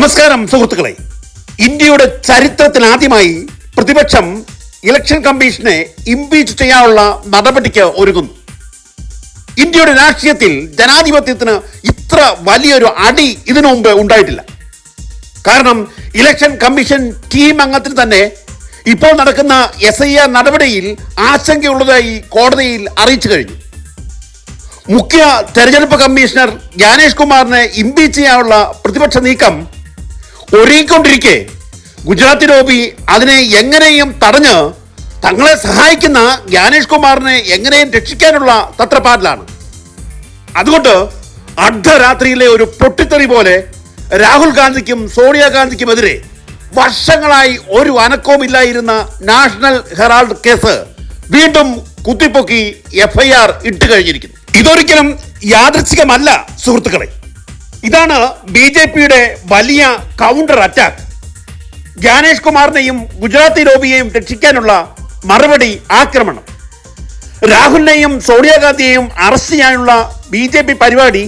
നമസ്കാരം സുഹൃത്തുക്കളെ. ഇന്ത്യയുടെ ചരിത്രത്തിൽ ആദ്യമായി പ്രതിപക്ഷം ഇലക്ഷൻ കമ്മീഷനെ ഇംപീച്ച് ചെയ്യാനുള്ള നടപടിക്ക് ഒരുങ്ങുന്നു. ഇന്ത്യയുടെ രാഷ്ട്രീയത്തിൽ ജനാധിപത്യത്തിന് ഇത്ര വലിയൊരു അടി ഇതിനു മുമ്പ് ഉണ്ടായിട്ടില്ല. കാരണം ഇലക്ഷൻ കമ്മീഷൻ ടീം അംഗത്തിന് തന്നെ ഇപ്പോൾ നടക്കുന്ന എസ് ഐ ആർ നടപടിയിൽ ആശങ്കയുള്ളതായി കോടതിയിൽ അറിയിച്ചു കഴിഞ്ഞു. മുഖ്യ തെരഞ്ഞെടുപ്പ് കമ്മീഷണർ ജ്ഞാനേഷ് കുമാറിനെ ഇംപീച്ച് ചെയ്യാനുള്ള പ്രതിപക്ഷ നീക്കം ഒരുങ്ങിക്കൊണ്ടിരിക്കെ. ഗുജറാത്തി ലോബി അതിനെ എങ്ങനെയും തടഞ്ഞ് തങ്ങളെ സഹായിക്കുന്ന ജ്ഞാനേഷ് കുമാറിനെ എങ്ങനെയും രക്ഷിക്കാനുള്ള തത്രപ്പാടിലാണ്. അതുകൊണ്ട് അർദ്ധരാത്രിയിലെ ഒരു പൊട്ടിത്തെറി പോലെ രാഹുൽ ഗാന്ധിക്കും സോണിയാഗാന്ധിക്കുമെതിരെ വർഷങ്ങളായി ഒരു അനക്കവുമില്ലായിരുന്ന നാഷണൽ ഹെറാൾഡ് കേസ് വീണ്ടും കുത്തിപ്പൊക്കി എഫ്ഐആർ ഇട്ട് കഴിഞ്ഞിരിക്കുന്നു. ഇതൊരിക്കലും യാദൃച്ഛികമല്ല സുഹൃത്തുക്കളെ. ഇതാണ് ബി ജെ പിയുടെ വലിയ കൗണ്ടർ അറ്റാക്ക് ജ്ഞാനേഷ് കുമാറിനെയും ഗുജറാത്തി ലോബിയെയും രക്ഷിക്കാനുള്ള മറുപടി ആക്രമണം. രാഹുലിനെയും സോണിയാഗാന്ധിയെയും അറസ്റ്റ് ചെയ്യാനുള്ള ബി ജെ പി പരിപാടി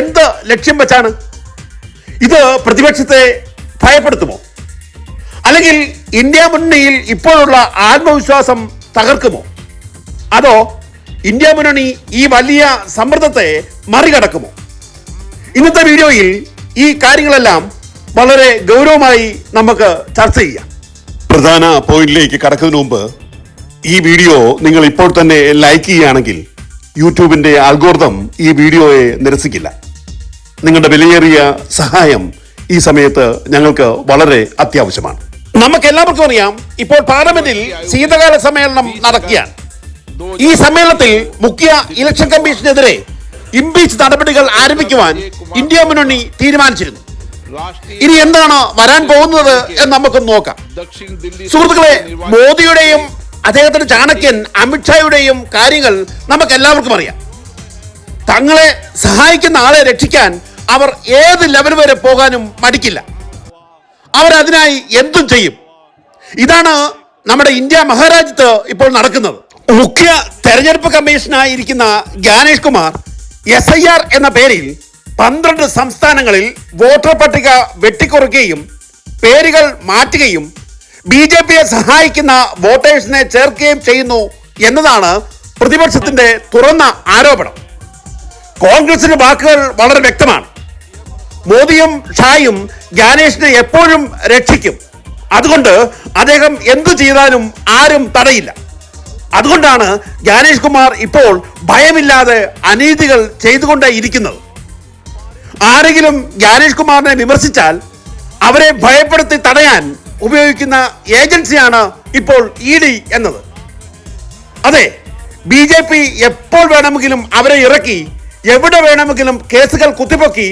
എന്ത് ലക്ഷ്യം വെച്ചാണ്? ഇത് പ്രതിപക്ഷത്തെ ഭയപ്പെടുത്തുമോ? അല്ലെങ്കിൽ ഇന്ത്യ മുന്നണിയിൽ ഇപ്പോഴുള്ള ആത്മവിശ്വാസം തകർക്കുമോ? അതോ ഇന്ത്യ മുന്നണി ഈ വലിയ സമ്മർദ്ദത്തെ മറികടക്കുമോ? ഇന്നത്തെ വീഡിയോയിൽ ഈ കാര്യങ്ങളെല്ലാം വളരെ ഗൗരവമായി നമുക്ക് ചർച്ച ചെയ്യാം. പ്രധാന പോയിന്റിലേക്ക് കടക്കുന്നതിന് മുമ്പ് ഈ വീഡിയോ നിങ്ങൾ ഇപ്പോൾ തന്നെ ലൈക്ക് ചെയ്യുകയാണെങ്കിൽ യൂട്യൂബിന്റെ അൽഗോർദം ഈ വീഡിയോയെ നിരസിക്കില്ല. നിങ്ങളുടെ വിലയേറിയ സഹായം ഈ സമയത്ത് ഞങ്ങൾക്ക് വളരെ അത്യാവശ്യമാണ്. നമുക്ക് എല്ലാവർക്കും അറിയാം ഇപ്പോൾ പാർലമെന്റിൽ ശീതകാല സമ്മേളനം നടക്കുകയാണ്. ഈ സമ്മേളനത്തിൽ മുഖ്യ ഇലക്ഷൻ കമ്മീഷനെതിരെ ഇംപീച്ച് നടപടികൾ ആരംഭിക്കുവാൻ ഇന്ത്യ മുന്നണി തീരുമാനിച്ചിരുന്നു. ഇനി എന്താണ് വരാൻ പോകുന്നത് എന്ന് നമുക്ക് നോക്കാം. സുഹൃത്തുക്കളെ മോദിയുടെയും അദ്ദേഹത്തിന്റെ ചാണക്യൻ അമിത്ഷായുടെയും കാര്യങ്ങൾ നമുക്ക് എല്ലാവർക്കും അറിയാം. തങ്ങളെ സഹായിക്കുന്ന ആളെ രക്ഷിക്കാൻ അവർ ഏത് ലെവൽ വരെ പോകാനും മടിക്കില്ല. അവരതിനായി എന്തും ചെയ്യും. ഇതാണ് നമ്മുടെ ഇന്ത്യ മഹാരാജ്യത്ത് ഇപ്പോൾ നടക്കുന്നത്. മുഖ്യ തെരഞ്ഞെടുപ്പ് കമ്മീഷനായിരിക്കുന്ന Gyanesh Kumar S I R എന്ന പേരിൽ പന്ത്രണ്ട് സംസ്ഥാനങ്ങളിൽ വോട്ടർ പട്ടിക വെട്ടിക്കുറയ്ക്കുകയും പേരുകൾ മാറ്റുകയും ബി ജെ പിയെ സഹായിക്കുന്ന വോട്ടേഴ്സിനെ ചേർക്കുകയും ചെയ്യുന്നു എന്നതാണ് പ്രതിപക്ഷത്തിന്റെ തുറന്ന ആരോപണം. കോൺഗ്രസിന്റെ വാക്കുകൾ വളരെ വ്യക്തമാണ്. മോദിയും ഷായും ജ്ഞാനേഷിനെ എപ്പോഴും രക്ഷിക്കും. അതുകൊണ്ട് അദ്ദേഹം എന്തു ചെയ്താലും ആരും തടയില്ല. അതുകൊണ്ടാണ് ജ്ഞാനേഷ് കുമാർ ഇപ്പോൾ ഭയമില്ലാതെ അനീതികൾ ചെയ്തുകൊണ്ടേ ഇരിക്കുന്നത് ആരെങ്കിലും ജ്ഞാനേഷ് കുമാറിനെ വിമർശിച്ചാൽ അവരെ ഭയപ്പെടുത്തി തടയാൻ ഉപയോഗിക്കുന്ന ഏജൻസിയാണ് ഇപ്പോൾ ഇ ഡി എന്നത്. അതെ ബി ജെ പി എപ്പോൾ വേണമെങ്കിലും അവരെ ഇറക്കി എവിടെ വേണമെങ്കിലും കേസുകൾ കുത്തിപ്പൊക്കി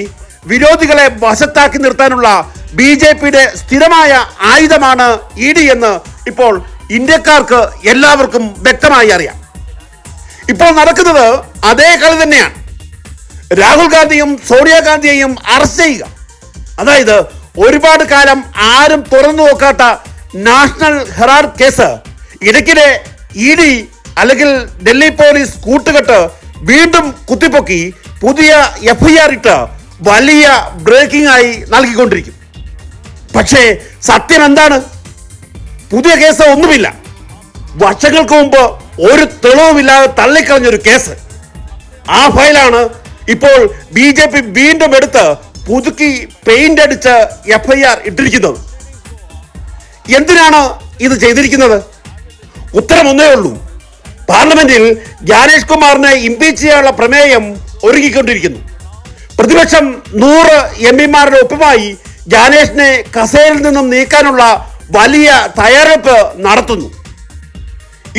വിരോധികളെ വശത്താക്കി നിർത്താനുള്ള ബി ജെ പിയുടെ സ്ഥിരമായ ആയുധമാണ് ഇ ഡി എന്ന് ഇപ്പോൾ ഇന്ത്യക്കാർക്ക് എല്ലാവർക്കും വ്യക്തമായി അറിയാം. ഇപ്പോൾ നടക്കുന്നത് അതേ കളി തന്നെയാണ്. രാഹുൽ ഗാന്ധിയും സോണിയാഗാന്ധിയെയും അറസ്റ്റ് ചെയ്യുക. അതായത് ഒരുപാട് കാലം ആരും തുറന്നു നോക്കാത്ത നാഷണൽ ഹെറാൾഡ് കേസ്. ഇടയ്ക്കിടെ ഇ ഡി അല്ലെങ്കിൽ ഡൽഹി പോലീസ് കൂട്ടുകെട്ട് വീണ്ടും കുത്തിപ്പൊക്കി പുതിയ എഫ്ഐആർ ഇട്ട് വലിയ ബ്രേക്കിംഗ് ആയി നൽകിക്കൊണ്ടിരിക്കും. പക്ഷേ സത്യം എന്താണ്? പുതിയ കേസ് ഒന്നുമില്ല. വർഷങ്ങൾക്ക് മുമ്പ് ഒരു തെളിവുമില്ലാതെ തള്ളിക്കളഞ്ഞൊരു കേസ്. ആ ഫയലാണ് ഇപ്പോൾ ബി ജെ പി വീണ്ടും എടുത്ത് പുതുക്കി പെയിന്റ് അടിച്ച് എഫ് ഐ ആർ ഇട്ടിരിക്കുന്നത്. എന്തിനാണ് ഇത് ചെയ്തിരിക്കുന്നത്? ഉത്തരമൊന്നേ ഉള്ളൂ. പാർലമെന്റിൽ ജ്ഞാനേഷ് കുമാറിനെ ഇംപീച്ച് ചെയ്യാനുള്ള പ്രമേയം ഒരുങ്ങിക്കൊണ്ടിരിക്കുന്നു പ്രതിപക്ഷം നൂറ് എം പിമാരുടെ ഒപ്പമായി ജ്ഞാനേഷിനെ കസേരയിൽ നിന്നും നീക്കാനുള്ള വലിയ തയ്യാറെടുപ്പ് നടത്തുന്നു.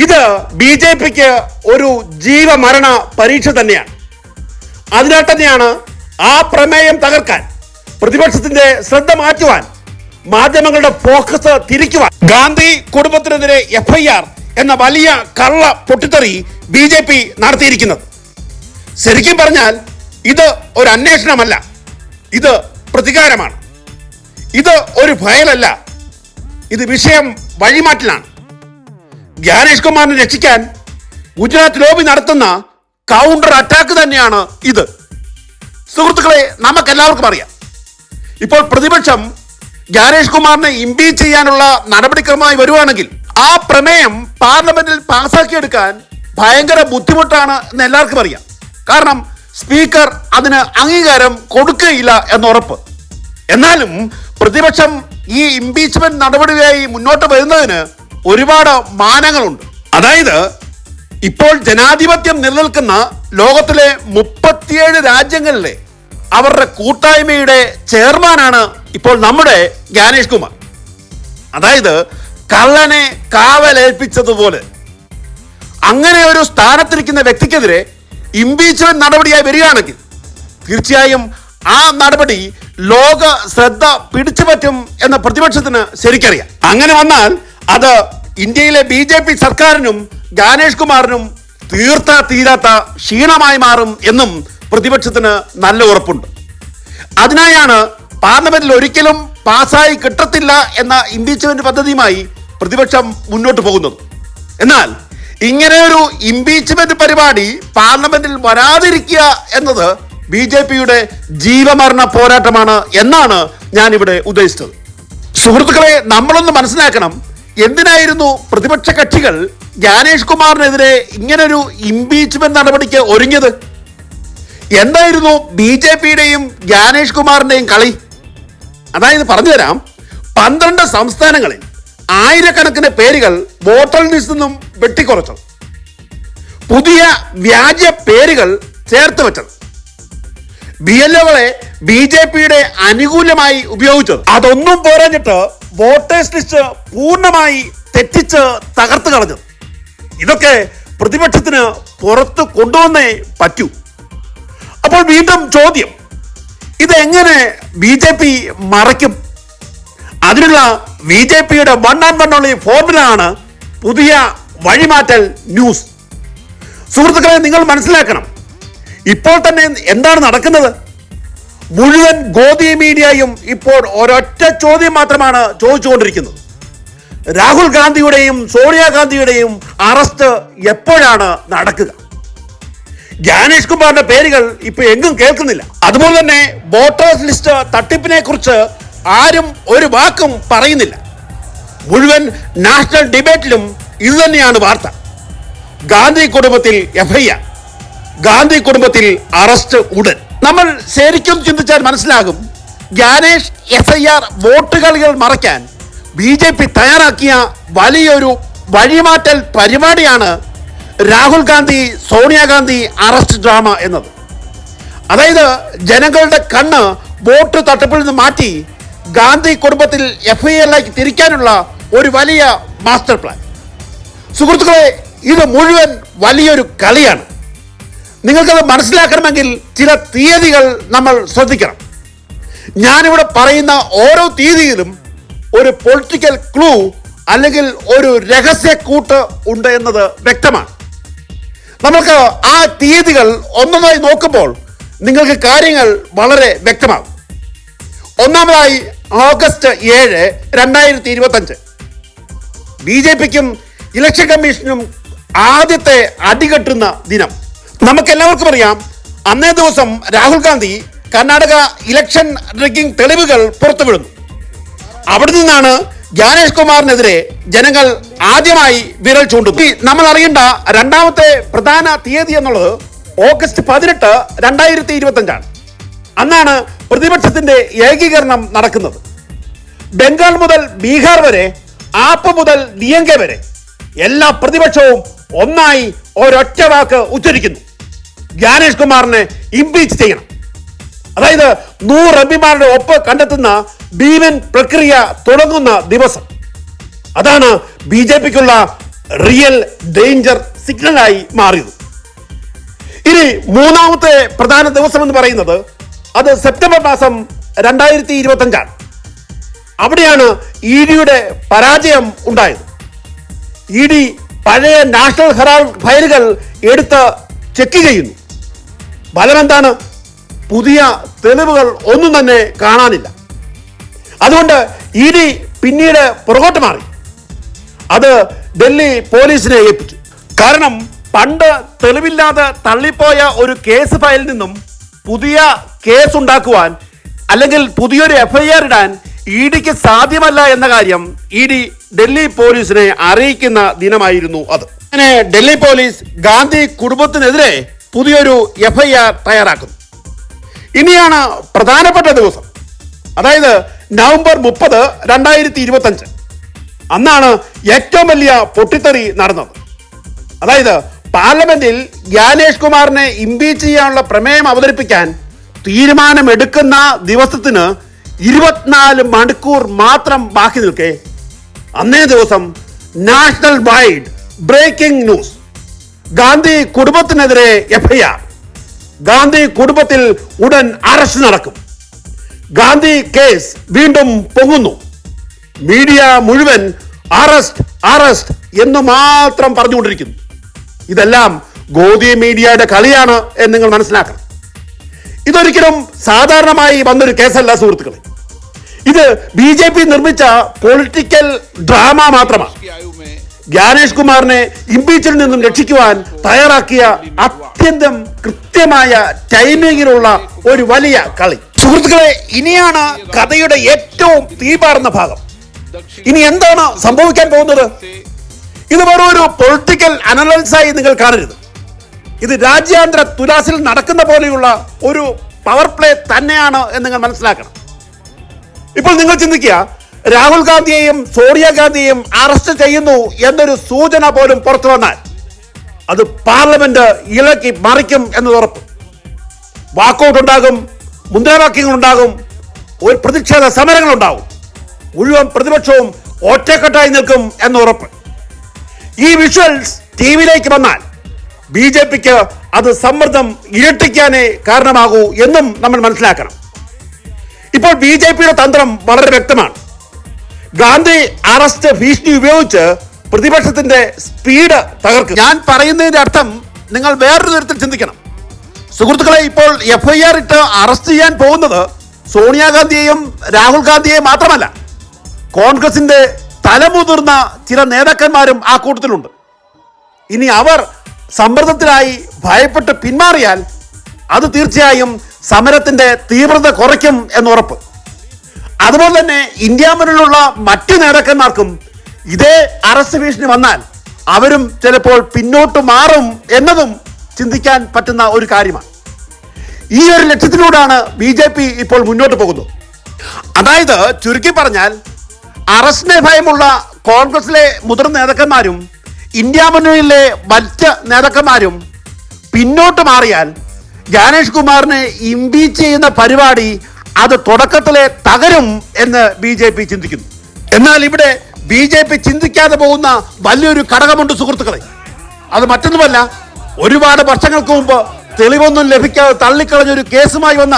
ഇത് ബി ജെ പിക്ക് ഒരു ജീവമരണ പരീക്ഷ തന്നെയാണ്. അതിനാൽ തന്നെയാണ് ആ പ്രമേയം തകർക്കാൻ പ്രതിപക്ഷത്തിന്റെ ശ്രദ്ധ മാറ്റുവാൻ മാധ്യമങ്ങളുടെ ഫോക്കസ് തിരിക്കുവാൻ. ഗാന്ധി കുടുംബത്തിനെതിരെ എഫ്ഐആർ എന്ന വലിയ കള്ള പൊട്ടിത്തെറി ബി ജെ പി നടത്തിയിരിക്കുന്നത്. ശരിക്കും പറഞ്ഞാൽ ഇത് ഒരു അന്വേഷണമല്ല ഇത് പ്രതികാരമാണ്. ഇത് ഒരു ഫയലല്ല ഇത് വിഷയം വഴിമാറ്റലാണ്. ജ്ഞാനേഷ് കുമാറിനെ രക്ഷിക്കാൻ ഗുജറാത്ത് ലോബി നടത്തുന്ന കൗണ്ടർ അറ്റാക്ക് തന്നെയാണ് ഇത്. സുഹൃത്തുക്കളെ നമുക്ക് എല്ലാവർക്കും അറിയാം. ഇപ്പോൾ പ്രതിപക്ഷം ജ്ഞാനേഷ് കുമാറിനെ ഇംപീച്ച് ചെയ്യാനുള്ള നടപടിക്രമമായി വരുവാണെങ്കിൽ ആ പ്രമേയം പാർലമെന്റിൽ പാസാക്കിയെടുക്കാൻ ഭയങ്കര ബുദ്ധിമുട്ടാണ് എന്ന് എല്ലാവർക്കും അറിയാം. കാരണം സ്പീക്കർ അതിന് അംഗീകാരം കൊടുക്കുകയില്ല എന്നുറപ്പ്. എന്നാലും പ്രതിപക്ഷം ഈ ഇംപീച്ച്മെന്റ് നടപടിയായി മുന്നോട്ട് വരുന്നതിന് ഒരുപാട് മാനങ്ങളുണ്ട്. അതായത് ഇപ്പോൾ ജനാധിപത്യം നിലനിൽക്കുന്ന ലോകത്തിലെ മുപ്പത്തിയേഴ് രാജ്യങ്ങളിലെ അവരുടെ കൂട്ടായ്മയുടെ ചെയർമാനാണ് ഇപ്പോൾ നമ്മുടെ ജ്ഞാനേഷ് കുമാർ. അതായത് കള്ളനെ കാവലേൽപ്പിച്ചതുപോലെ. അങ്ങനെ ഒരു സ്ഥാനത്തിരിക്കുന്ന വ്യക്തിക്കെതിരെ ഇംപീച്ച്മെന്റ് നടപടിയായി വരികയാണെങ്കിൽ തീർച്ചയായും ആ നടപടി ലോക ശ്രദ്ധ പിടിച്ചു പറ്റും എന്ന പ്രതിപക്ഷത്തിന് ശരിക്കറിയാം. അങ്ങനെ വന്നാൽ അത് ഇന്ത്യയിലെ ബി സർക്കാരിനും ഗാനേഷ് കുമാറിനും തീർത്ത തീരാത്ത ക്ഷീണമായി മാറും എന്നും പ്രതിപക്ഷത്തിന് നല്ല ഉറപ്പുണ്ട്. അതിനായാണ് പാർലമെന്റിൽ ഒരിക്കലും പാസ്സായി കിട്ടത്തില്ല എന്ന ഇംപീച്ച്മെന്റ് പദ്ധതിയുമായി പ്രതിപക്ഷം മുന്നോട്ട് പോകുന്നത്. എന്നാൽ ഇങ്ങനെ ഒരു ഇംപീച്ച്മെന്റ് പരിപാടി പാർലമെന്റിൽ വരാതിരിക്കുക എന്നത് ബി ജെ പിയുടെ ജീവമരണ പോരാട്ടമാണ് എന്നാണ് ഞാൻ ഇവിടെ ഉദ്ദേശിച്ചത്. സുഹൃത്തുക്കളെ നമ്മളൊന്ന് മനസ്സിലാക്കണം എന്തിനായിരുന്നു പ്രതിപക്ഷ കക്ഷികൾ ജ്ഞാനേഷ് കുമാറിനെതിരെ ഇങ്ങനൊരു ഇംപീച്ച്മെന്റ് നടപടിക്ക് ഒരുങ്ങിയത്? എന്തായിരുന്നു ബി ജെ പിയുടെയും ജ്ഞാനേഷ് കുമാറിന്റെയും കളി? അതായത് പറഞ്ഞു തരാം പന്ത്രണ്ട് സംസ്ഥാനങ്ങളിൽ ആയിരക്കണക്കിന് പേരുകൾ വോട്ടർ ലിസ്റ്റിൽ നിന്നും വെട്ടിക്കുറച്ചത്. പുതിയ വ്യാജ പേരുകൾ ചേർത്ത് വെച്ചത്. ബി എൽ ഒകളെ ബി ജെ പിയുടെ അനുകൂലമായി ഉപയോഗിച്ചത്. അതൊന്നും പോരാഞ്ഞിട്ട് വോട്ടേഴ്സ് ലിസ്റ്റ് പൂർണമായി തെറ്റിച്ച് തകർത്ത് കളഞ്ഞത്. ഇതൊക്കെ പ്രതിപക്ഷത്തിന് പുറത്ത് കൊണ്ടുവന്നേ പറ്റൂ. അപ്പോൾ വീണ്ടും ചോദ്യം ഇതെങ്ങനെ ബി ജെ പി മറയ്ക്കും? അതിനുള്ള ബി ജെ പിയുടെ one and one only formula ആണ് പുതിയ വഴിമാറ്റൽ ന്യൂസ്. സുഹൃത്തുക്കളെ നിങ്ങൾ മനസ്സിലാക്കണം ഇപ്പോൾ തന്നെ എന്താണ് നടക്കുന്നത്? മുഴുവൻ ഗോതി മീഡിയയും ഇപ്പോൾ ഒരൊറ്റ ചോദ്യം മാത്രമാണ് ചോദിച്ചുകൊണ്ടിരിക്കുന്നത്. രാഹുൽ ഗാന്ധിയുടെയും സോണിയാഗാന്ധിയുടെയും അറസ്റ്റ് എപ്പോഴാണ് നടക്കുക? ജ്ഞാനേഷ് കുമാറിന്റെ പേരുകൾ ഇപ്പൊ എങ്ങും കേൾക്കുന്നില്ല. അതുപോലെ തന്നെ വോട്ടേഴ്സ് ലിസ്റ്റ് തട്ടിപ്പിനെ കുറിച്ച് ആരും ഒരു വാക്കും പറയുന്നില്ല. മുഴുവൻ നാഷണൽ ഡിബേറ്റിലും ഇത് തന്നെയാണ് വാർത്ത. ഗാന്ധി കുടുംബത്തിൽ എഫ്ഐആർ ഗാന്ധി കുടുംബത്തിൽ അറസ്റ്റ് ഉടൻ. നമ്മൾ ശരിക്കും ചിന്തിച്ചാൽ മനസ്സിലാകും ജ്ഞാനേഷ് എഫ് ഐ ആർ വോട്ടുകളികൾ മറയ്ക്കാൻ ബി ജെ പി തയ്യാറാക്കിയ വലിയൊരു വഴിമാറ്റൽ പരിപാടിയാണ് രാഹുൽ ഗാന്ധി സോണിയാഗാന്ധി അറസ്റ്റ് ഡ്രാമ എന്നത്. അതായത് ജനങ്ങളുടെ കണ്ണ് വോട്ട് തട്ടിപ്പിൽ നിന്ന് മാറ്റി ഗാന്ധി കുടുംബത്തിൽ എഫ് ഐ ആറിലേക്ക് തിരിക്കാനുള്ള ഒരു വലിയ മാസ്റ്റർ പ്ലാൻ. സുഹൃത്തുക്കളെ ഇത് മുഴുവൻ വലിയൊരു കളിയാണ്. നിങ്ങൾക്കത് മനസ്സിലാക്കണമെങ്കിൽ ചില തീയതികൾ നമ്മൾ ശ്രദ്ധിക്കണം. ഞാനിവിടെ പറയുന്ന ഓരോ തീയതിയിലും ഒരു പൊളിറ്റിക്കൽ ക്ലൂ അല്ലെങ്കിൽ ഒരു രഹസ്യ കൂട്ട് ഉണ്ട് എന്നത് വ്യക്തമാണ്. നമുക്ക് ആ തീയതികൾ ഒന്നൊന്നായി നോക്കുമ്പോൾ നിങ്ങൾക്ക് കാര്യങ്ങൾ വളരെ വ്യക്തമാകും. ഒന്നാമതായി ഓഗസ്റ്റ് ഏഴ് രണ്ടായിരത്തി ഇരുപത്തഞ്ച് ബി ജെ പിക്കും ഇലക്ഷൻ കമ്മീഷനും ആദ്യത്തെ അടികെട്ടുന്ന ദിനം. നമുക്കെല്ലാവർക്കും അറിയാം അന്നേ ദിവസം രാഹുൽ ഗാന്ധി കർണാടക ഇലക്ഷൻ റിഗിംഗ് തെളിവുകൾ പുറത്തുവിടുന്നു. അവിടെ നിന്നാണ് ജ്ഞാനേഷ് കുമാറിനെതിരെ ജനങ്ങൾ ആദ്യമായി വിരൽ ചൂണ്ടുന്നത്. നമ്മൾ അറിയേണ്ട രണ്ടാമത്തെ പ്രധാന തീയതി എന്നുള്ളത് ഓഗസ്റ്റ് പതിനെട്ട് രണ്ടായിരത്തി ഇരുപത്തഞ്ചാണ് അന്നാണ് പ്രതിപക്ഷത്തിന്റെ ഏകീകരണം നടക്കുന്നത്. ബംഗാൾ മുതൽ ബീഹാർ വരെ ആപ്പ് മുതൽ ഡിയങ്ക വരെ എല്ലാ പ്രതിപക്ഷവും ഒന്നായി ഒരൊറ്റ വാക്ക് ഉച്ചരിക്കുന്നു. ജ്ഞാനേഷ് കുമാറിനെ ഇംപീച്ച് ചെയ്യണം. അതായത് നൂറ് എം പിമാരുടെ ഒപ്പ് കണ്ടെത്തുന്ന ഭീമൻ പ്രക്രിയ തുടങ്ങുന്ന ദിവസം. അതാണ് ബി ജെ പിക്കുള്ള റിയൽ ഡേഞ്ചർ സിഗ്നലായി മാറിയത്. ഇനി മൂന്നാമത്തെ പ്രധാന ദിവസം എന്ന് പറയുന്നത് അത് സെപ്റ്റംബർ മാസം രണ്ടായിരത്തി ഇരുപത്തി അഞ്ചാണ് അവിടെയാണ് ഇ ഡിയുടെ പരാജയം ഉണ്ടായത്. ഇ ഡി പഴയ നാഷണൽ ഹെറാൾഡ് ഫയലുകൾ എടുത്ത് ചെക്ക് ചെയ്യുന്നു. ഫലം എന്താണ് പുതിയ തെളിവുകൾ ഒന്നും തന്നെ കാണാനില്ല. അതുകൊണ്ട് ഇ ഡി പിന്നീട് പുറകോട്ട് മാറി. അത് ഡൽഹി പോലീസിനെ ഏൽപ്പിച്ചു. കാരണം പണ്ട് തെളിവില്ലാതെ തള്ളിപ്പോയ ഒരു കേസ് ഫയലിൽ നിന്നും പുതിയ കേസ് ഉണ്ടാക്കുവാൻ അല്ലെങ്കിൽ പുതിയൊരു എഫ്ഐആർ ഇടാൻ ഇ ഡിക്ക് സാധ്യമല്ല എന്ന കാര്യം ഇ ഡി ഡൽഹി പോലീസിനെ അറിയിക്കുന്ന ദിനമായിരുന്നു അത്. അങ്ങനെ ഡൽഹി പോലീസ് ഗാന്ധി കുടുംബത്തിനെതിരെ പുതിയൊരു എഫ്ഐആർ തയ്യാറാക്കുന്നു. ഇനിയാണ് പ്രധാനപ്പെട്ട ദിവസം. അതായത് നവംബർ മുപ്പത് രണ്ടായിരത്തി ഇരുപത്തഞ്ച് അന്നാണ് ഏറ്റവും വലിയ പൊട്ടിത്തെറി നടന്നത്. അതായത് പാർലമെന്റിൽ ജ്ഞാനേഷ് കുമാറിനെ ഇംപീച്ച് ചെയ്യാനുള്ള പ്രമേയം അവതരിപ്പിക്കാൻ തീരുമാനമെടുക്കുന്ന ദിവസത്തിന് ഇരുപത്തിനാല് മണിക്കൂർ മാത്രം ബാക്കി നിൽക്കെ അന്നേ ദിവസം national wide breaking news. Gandhi കുടുംബത്തിനെതിരെ FIR Gandhi കുടുംബത്തിൽ ഉടൻ അറസ്റ്റ് നടക്കും. ഗാന്ധി കേസ് വീണ്ടും പൊങ്ങുന്നു. മീഡിയ മുഴുവൻ അറസ്റ്റ് അറസ്റ്റ് എന്ന് മാത്രം പറഞ്ഞുകൊണ്ടിരിക്കുന്നു. ഇതെല്ലാം ഗോദി മീഡിയയുടെ കളിയാണ് എന്ന് നിങ്ങൾ മനസ്സിലാക്കണം. ഇതൊരിക്കലും സാധാരണമായി വന്നൊരു കേസല്ല സുഹൃത്തുക്കളെ. ഇത് ബി ജെ പി നിർമ്മിച്ച പൊളിറ്റിക്കൽ ഡ്രാമ മാത്രമാണ്. ജ്ഞാനേഷ് കുമാറിനെ ഇംപീച്ചിൽ നിന്നും രക്ഷിക്കുവാൻ തയ്യാറാക്കിയ അത്യന്തം കൃത്യമായ ടൈമിങ്ങിലുള്ള ഒരു വലിയ കളി. സുഹൃത്തുക്കളെ ഇനിയാണ് കഥയുടെ ഏറ്റവും തീപാറുന്ന ഭാഗം. ഇനി എന്താണ് സംഭവിക്കാൻ പോകുന്നത്? ഇത് വെറും ഒരു പൊളിറ്റിക്കൽ അനലൈസായി നിങ്ങൾ കാണരുത്. ഇത് രാജ്യാന്തര തുലാസിൽ നടക്കുന്ന പോലെയുള്ള ഒരു പവർ പ്ലേ തന്നെയാണ് എന്ന് നിങ്ങൾ മനസ്സിലാക്കണം. ഇപ്പോൾ നിങ്ങൾ ചിന്തിക്കുക രാഹുൽ ഗാന്ധിയെയും സോണിയാഗാന്ധിയെയും അറസ്റ്റ് ചെയ്യുന്നു എന്നൊരു സൂചന പോലും പുറത്തു വന്നാൽ അത് പാർലമെന്റ് ഇളക്കി മറിക്കും എന്നത് ഉറപ്പ്. വാക്കൗട്ട് ഉണ്ടാകും മുദ്രാവാക്യങ്ങൾ ഉണ്ടാകും ഒരു പ്രതിഷേധ സമരങ്ങൾ ഉണ്ടാകും മുഴുവൻ പ്രതിപക്ഷവും ഒറ്റക്കെട്ടായി നിൽക്കും എന്ന് ഉറപ്പ്. ഈ വിഷ്വൽസ് ടി വിയിലേക്ക് വന്നാൽ ബി ജെ പിക്ക് അത് സമ്മർദ്ദം ഇരട്ടിക്കാനേ കാരണമാകൂ എന്നും നമ്മൾ മനസ്സിലാക്കണം. ഇപ്പോൾ ബി ജെ പിയുടെ തന്ത്രം വളരെ വ്യക്തമാണ്. ഗാന്ധി അറസ്റ്റ് ഭീഷണി ഉപയോഗിച്ച് പ്രതിപക്ഷത്തിന്റെ സ്പീഡ് തകർക്കും. ഞാൻ പറയുന്നതിന്റെ അർത്ഥം നിങ്ങൾ വേറൊരു തരത്തിൽ ചിന്തിക്കണം. സുഹൃത്തുക്കളെ ഇപ്പോൾ എഫ് ഐ ആർ ഇട്ട് അറസ്റ്റ് ചെയ്യാൻ പോകുന്നത് സോണിയാഗാന്ധിയെയും രാഹുൽ ഗാന്ധിയെയും മാത്രമല്ല. കോൺഗ്രസിന്റെ തലമുതിർന്ന ചില നേതാക്കന്മാരും ആ കൂട്ടത്തിലുണ്ട്. ഇനി അവർ സമ്മർദ്ദത്തിലായി ഭയപ്പെട്ട് പിന്മാറിയാൽ അത് തീർച്ചയായും സമരത്തിന്റെ തീവ്രത കുറയ്ക്കും എന്നുറപ്പ്. അതുപോലെ തന്നെ ഇന്ത്യ മുന്നിലുള്ള മറ്റു നേതാക്കന്മാർക്കും ഇതേ അറസ്റ്റ് ഭീഷണി വന്നാൽ അവരും ചിലപ്പോൾ പിന്നോട്ട് മാറും എന്നതും ചിന്തിക്കാൻ പറ്റുന്ന ഒരു കാര്യമാണ്. ഈ ഒരു ലക്ഷ്യത്തിലൂടെയാണ് ബി ജെ പി ഇപ്പോൾ മുന്നോട്ട് പോകുന്നത്. അതായത് ചുരുക്കി പറഞ്ഞാൽ അറസ്റ്റിനെ ഭയമുള്ള കോൺഗ്രസിലെ മുതിർന്ന നേതാക്കന്മാരും ഇന്ത്യ മുന്നണിയിലെ മറ്റ് നേതാക്കന്മാരും പിന്നോട്ട് മാറിയാൽ ജ്ഞാനേഷ് കുമാറിനെ ഇംപീച്ച് ചെയ്യുന്ന പരിപാടി അത് തുടക്കത്തിലെ തകരും എന്ന് ബി ജെ പി ചിന്തിക്കുന്നു. എന്നാൽ ഇവിടെ ബി ജെ പി ചിന്തിക്കാതെ പോകുന്ന വലിയൊരു ഘടകമുണ്ട് സുഹൃത്തുക്കളെ. അത് മറ്റൊന്നുമല്ല ഒരുപാട് വർഷങ്ങൾക്ക് മുമ്പ് തെളിവൊന്നും ലഭിക്കാതെ തള്ളിക്കളഞ്ഞ ഒരു കേസുമായി വന്ന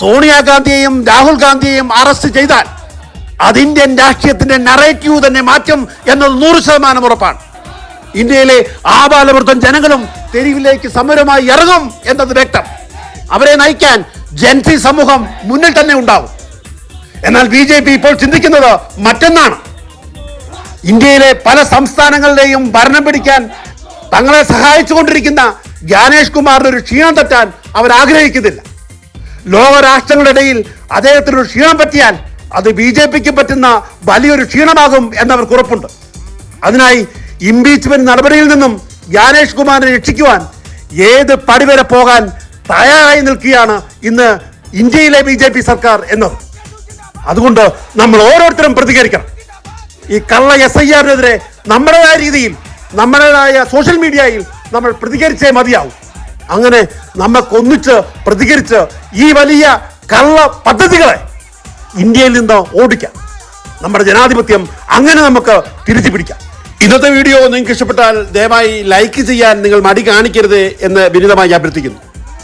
സോണിയാഗാന്ധിയെയും രാഹുൽ ഗാന്ധിയെയും അറസ്റ്റ് ചെയ്താൽ അത് ഇന്ത്യൻ രാഷ്ട്രീയത്തിന്റെ നറേറ്റീവ് തന്നെ മാറ്റും എന്നത് നൂറ് ശതമാനം ഉറപ്പാണ്. ഇന്ത്യയിലെ ആബാലവൃത്തം ജനങ്ങളും തെരുവിലേക്ക് സമരമായി ഇറങ്ങും എന്നത് വ്യക്തം. അവരെ നയിക്കാൻ ജൻസി സമൂഹം മുന്നിൽ തന്നെ ഉണ്ടാവും. എന്നാൽ ബി ജെ പി ഇപ്പോൾ ചിന്തിക്കുന്നത് മറ്റൊന്നാണ്. ഇന്ത്യയിലെ പല സംസ്ഥാനങ്ങളുടെയും ഭരണം പിടിക്കാൻ തങ്ങളെ സഹായിച്ചുകൊണ്ടിരിക്കുന്ന ജ്ഞാനേഷ് കുമാറിന് ഒരു ക്ഷീണം തെറ്റാൻ അവർ ആഗ്രഹിക്കുന്നില്ല. ലോകരാഷ്ട്രങ്ങളുടെ ഇടയിൽ അദ്ദേഹത്തിന് ഒരു ക്ഷീണം പറ്റിയാൽ അത് ബി ജെ പിക്ക് പറ്റുന്ന വലിയൊരു ക്ഷീണമാകും എന്നവർക്ക് ഉറപ്പുണ്ട്. അതിനായി ഇംപീച്ച്മെന്റ് നടപടിയിൽ നിന്നും ജ്ഞാനേഷ് കുമാറിനെ രക്ഷിക്കുവാൻ ഏത് പടിവരെ പോകാൻ തയ്യാറായി നിൽക്കുകയാണ് ഇന്ന് ഇന്ത്യയിലെ ബി ജെ പി സർക്കാർ എന്നത് അതുകൊണ്ട് നമ്മൾ ഓരോരുത്തരും പ്രതികരിക്കണം. ഈ കള്ള എസ് ഐ ആറിനെതിരെ നമ്മുടേതായ രീതിയിൽ നമ്മുടേതായ സോഷ്യൽ മീഡിയയിൽ നമ്മൾ പ്രതികരിച്ചേ മതിയാവും. അങ്ങനെ നമുക്കൊന്നിച്ച് പ്രതികരിച്ച് ഈ വലിയ കള്ള പദ്ധതികളെ ഇന്ത്യയിൽ നിന്ന് ഓടിക്കാം. നമ്മുടെ ജനാധിപത്യം അങ്ങനെ നമുക്ക് തിരിച്ചു പിടിക്കാം. ഇന്നത്തെ വീഡിയോ നിങ്ങൾക്ക് ഇഷ്ടപ്പെട്ടാൽ ദയവായി ലൈക്ക് ചെയ്യാൻ നിങ്ങൾ മടി കാണിക്കരുത് എന്ന് വിനിതമായി അഭ്യർത്ഥിക്കുന്നു.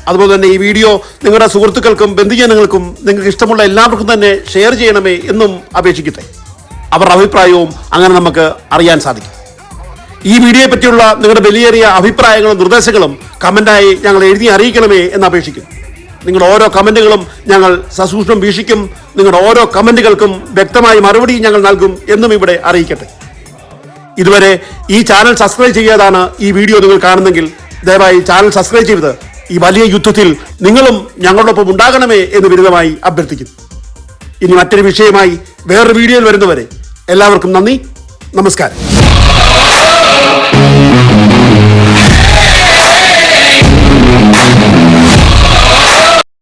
അതുപോലെ തന്നെ ഈ വീഡിയോ നിങ്ങളുടെ സുഹൃത്തുക്കൾക്കും ബന്ധുജനങ്ങൾക്കും നിങ്ങൾക്ക് ഇഷ്ടമുള്ള എല്ലാവർക്കും തന്നെ ഷെയർ ചെയ്യണമേ എന്നും അപേക്ഷിക്കട്ടെ. അവരുടെ അഭിപ്രായവും അങ്ങനെ നമുക്ക് അറിയാൻ സാധിക്കും. ഈ വീഡിയോയെ പറ്റിയുള്ള നിങ്ങളുടെ വിലയേറിയ അഭിപ്രായങ്ങളും നിർദ്ദേശങ്ങളും കമന്റായി ഞങ്ങൾ എഴുതി അറിയിക്കണമേ എന്ന് അപേക്ഷിക്കുന്നു. നിങ്ങളുടെ ഓരോ കമന്റുകളും ഞങ്ങൾ സസൂക്ഷ്മം വീക്ഷിക്കും. നിങ്ങളുടെ ഓരോ കമന്റുകൾക്കും വ്യക്തമായി മറുപടി ഞങ്ങൾ നൽകും എന്നും ഇവിടെ അറിയിക്കട്ടെ. ഇതുവരെ ഈ ചാനൽ സബ്സ്ക്രൈബ് ചെയ്യാതാണ് ഈ വീഡിയോ നിങ്ങൾ കാണുന്നെങ്കിൽ ദയവായി ചാനൽ സബ്സ്ക്രൈബ് ചെയ്ത് ഈ വലിയ യുദ്ധത്തിൽ നിങ്ങളും ഞങ്ങളോടൊപ്പം ഉണ്ടാകണമേ എന്ന് വിരുദ്ധമായി അഭ്യർത്ഥിക്കുന്നു. ഇനി മറ്റൊരു വിഷയമായി വേറൊരു വീഡിയോയിൽ വരുന്നവരെ എല്ലാവർക്കും നന്ദി. നമസ്കാരം.